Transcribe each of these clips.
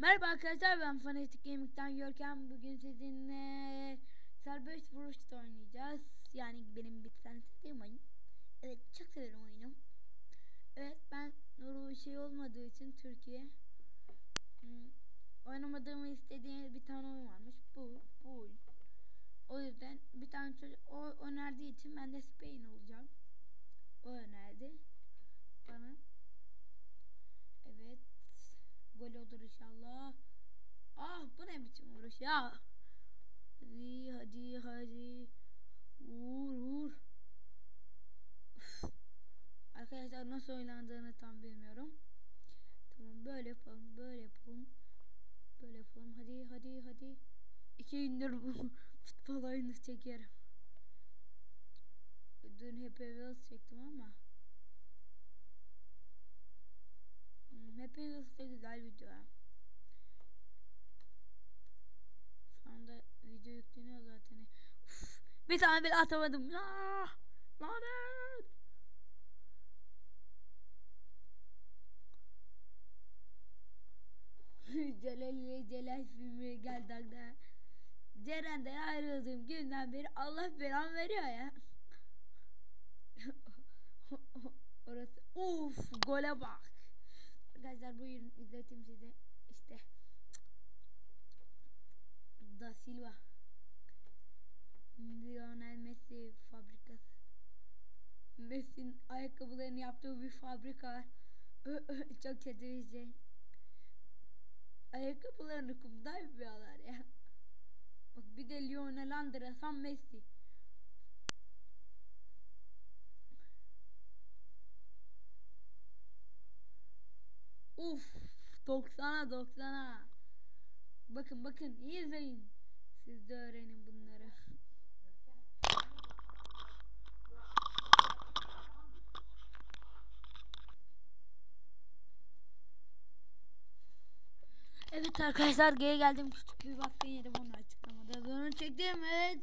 Merhaba arkadaşlar ben Fanatic Gaming'den Görkem. Bugün sizinle serbest vuruşta oynayacağız. Yani benim bir tane sevdiğim oyun. Evet çok severim oyunu. Evet ben Nuru şey olmadığı için Türkiye hmm, oynamadığımı istediğim bir tane oyun varmış. Bu, bu oyun. O yüzden bir tane çocuk o önerdiği için ben de Spain olacağım. O önerdi bana. Gol olur inşallah. Ah bu ne biçim vuruş ya. Hadi hadi hadi. Vur vur. Arkadaşlar nasıl oynandığını tam bilmiyorum. Tamam böyle yapalım böyle yapalım. Böyle yapalım hadi hadi hadi. İki gündür futbol oyunu çekerim. Dün hep evde çektim ama. Wheels'da güzel video. Şu anda video yükleniyor zaten. Uf, bir tane bile atamadım. Ah, lanet. Celal ile Celal filmi geldi aklıma. Ceren'den ayrıldığım günden beri Allah belamı veriyor ya. Orası uf gole bak. Arkadaşlar buyurun izleteyim size. İşte Da Silva Lionel Messi fabrikası. Messi'nin ayakkabılarını yaptığı bir fabrika var. Çok kötü bir şey. Ayakkabılarını kumda yapıyorlar ya. Bak bir de Lionel Andres'an Messi. Uf 90'a 90'a. Bakın bakın iyi izleyin. Siz de öğrenin bunları. Evet arkadaşlar geri geldim küçük bir baskın yedim onu açıklamada bunu çektim evet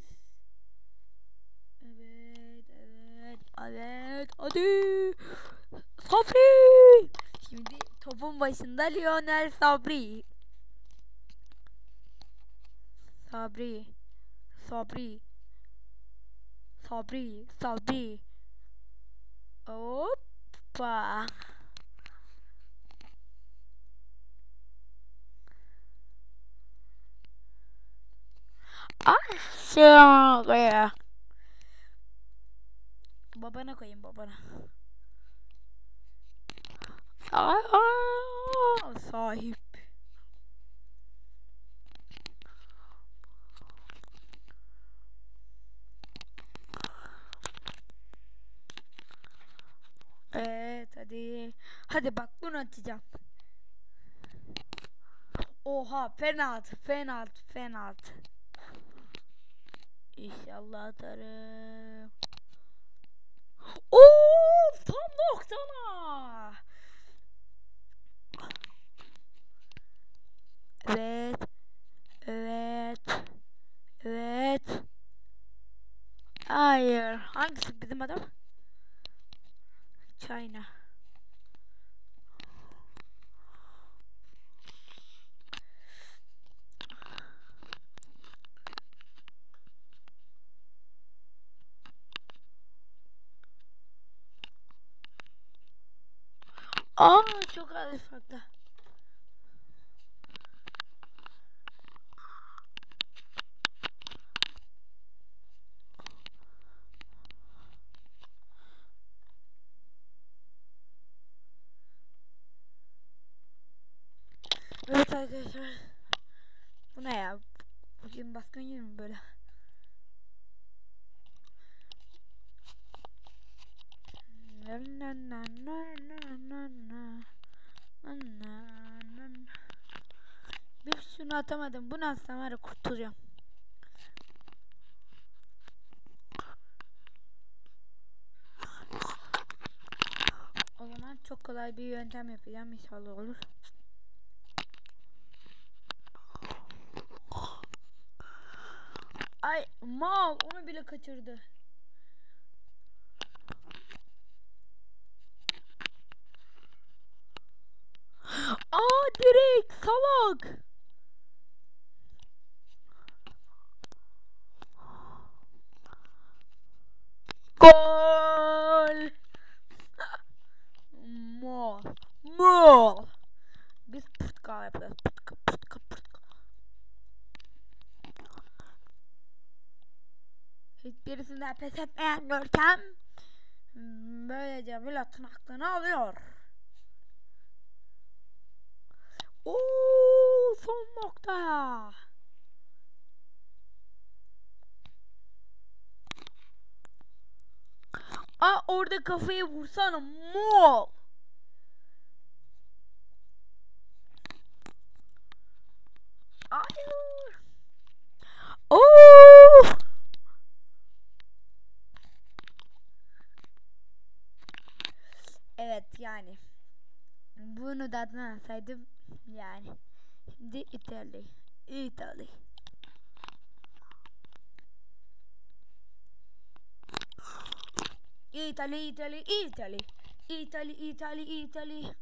Evet evet evet hadi Sabri Şimdi topun başında Lionel Sabri. Sabri. Sabri. Sabri. Sabri. Hoppa. Aşağıya Babana koyayım babana Aa, sahip. Evet hadi. Hadi bak bunu atacağım. Oha penaltı penaltı penaltı. İnşallah atarım. Of tam noktana. Evet. Evet. Evet. Hayır. Hangisi bizim adam? China. Aa çok az farklı. Evet arkadaşlar. Bu ne ya? Bugün baskın yeri mi böyle? Na na na na na na na. Na na. Bir şunu atamadım. Bunu atsam var kurtulacağım. O zaman çok kolay bir yöntem yapacağım inşallah olur. Ay mal onu bile kaçırdı. Aa direkt salak. Hiçbirisinden pes etmeyen Görkem böylece Milat'ın aklını alıyor. Oo, son noktaya. Aa orada kafayı vursana mol. Hayır. Oo. Evet yani. Bunu da alsaydım yani. Şimdi İtalya. İtalya. İtalya, İtalya, İtalya. İtalya, İtalya, İtalya.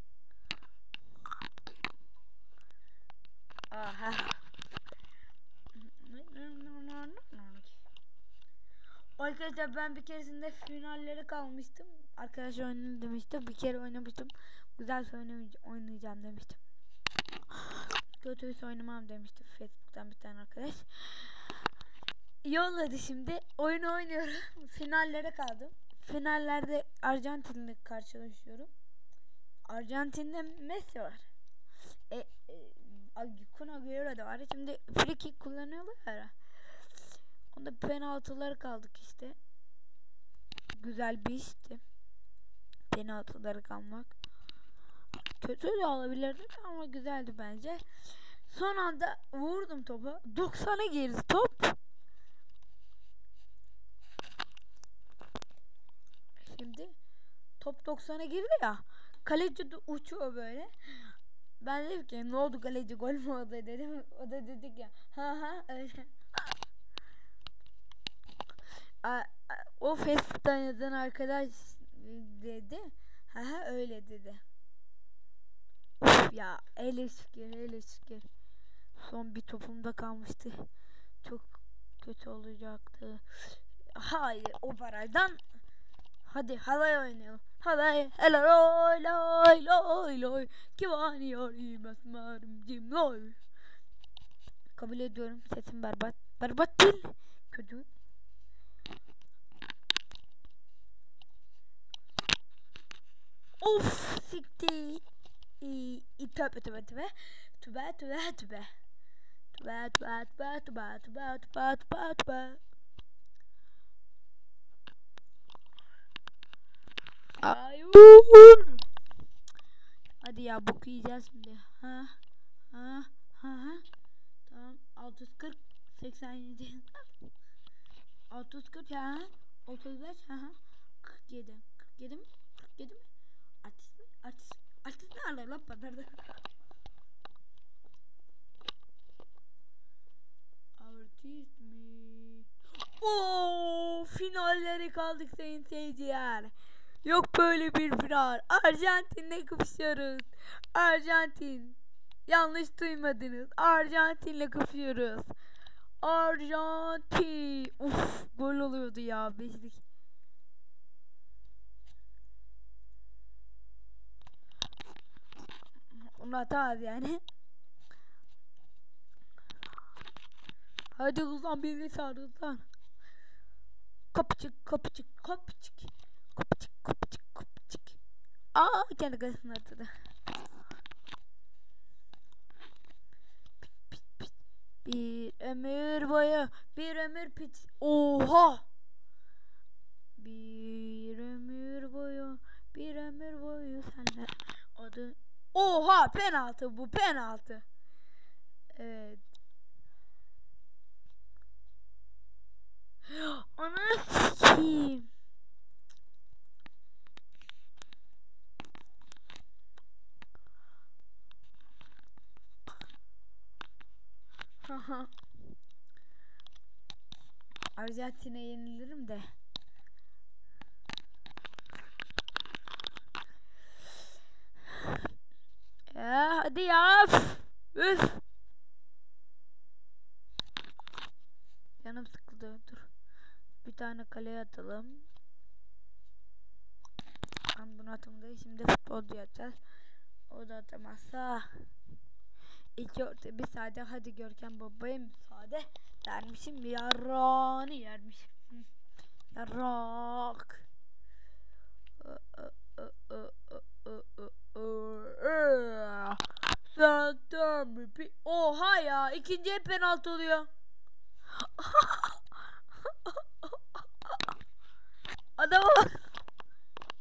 Aha. Arkadaşlar ben bir keresinde finallere kalmıştım. Arkadaş oynadı demiştim. Bir kere oynamıştım. Güzel oynayacağım demiştim. Kötüyse oynamam demiştim. Facebook'tan bir tane arkadaş. Yolladı şimdi. Oyunu oynuyorum. Finallere kaldım. Finallerde Arjantin'le karşılaşıyorum. Arjantin'de Messi var. E, e, Kun Agüero da var. Şimdi free kick kullanıyorlar ya. Onda penaltıları kaldık işte. Güzel bir işti. Penaltıları kalmak. Kötü de olabilirdi ama güzeldi bence. Son anda vurdum topu. 90'a girdi top. Şimdi top 90'a girdi ya. Kaleci de uçuyor böyle. Ben dedim ki ne oldu kaleci gol mü oldu dedim. O da dedik ya ha ha öyle. o Facebook'tan yazan arkadaş dedi. Ha ha öyle dedi. Ya ele şükür ele şükür. Son bir topumda kalmıştı. Çok kötü olacaktı. Hayır o barajdan Hadi halay oynayalım. Halay helal oy loy loy loy. Kivani yarim esmerim cim loy. Kabul ediyorum sesim berbat. Berbat değil. Kötü. Of sikti. Tövbe tövbe tövbe. Tövbe tövbe tövbe. Tövbe tövbe tövbe tövbe tövbe tövbe tövbe tövbe. Hayır. Hadi ya boku yiyeceğiz şimdi. Ha ha ha ha. Tamam 640 87 640 ha 35 ha 47 47 mi 47 mi artist mi artist artist ne alır lan pazarda artist mi Oo finallere kaldık sayın seyirciler Yok böyle bir final. Arjantin'le kapışıyoruz. Arjantin. Yanlış duymadınız. Arjantin'le kapışıyoruz. Arjantin. Uf gol oluyordu ya. Beşlik. Onu atarız yani. Hadi uzan birini sarıl lan. Kapıcık kapıcık kapıcık. Kapıcık kapıcık kapıcık. Aa kendi kalesini atladı. Bir ömür boyu bir ömür pit. Oha. Bir ömür boyu bir ömür boyu senle adı. Oha penaltı bu penaltı. Evet. Ana sikiyim. Arjantin'e yenilirim de. Hadi ya. Üf. Üf. Canım sıkıldı. Dur. Bir tane kaleye atalım. Ben bunu atamadım. Şimdi futbolcu atacağız. O da atamazsa. İki orta bir sade. Hadi Görkem babaya müsaade. Dermişim yaranı yermişim. Yarak. Uh, uh, uh, uh, uh, uh, uh. Zaten bir Oha ya ikinciye penaltı oluyor. Adama bak.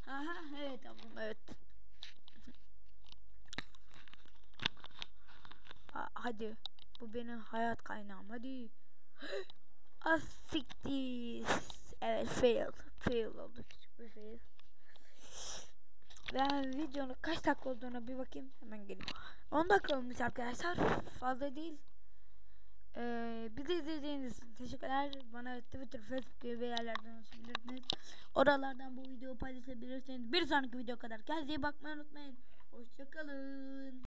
Aha evet ablam evet. Ha- hadi. Bu benim hayat kaynağım. Hadi. Asiktir. Evet fail. Fail oldu. Fail. Ben videonun kaç dakika olduğuna bir bakayım. Hemen geleyim. 10 dakika olmuş arkadaşlar. Fazla değil. Ee, bizi izlediğiniz için teşekkürler. Bana Twitter, Facebook gibi yerlerden ulaşabilirsiniz. Oralardan bu videoyu paylaşabilirsiniz. Bir sonraki video kadar kendinize iyi bakmayı unutmayın. Hoşçakalın.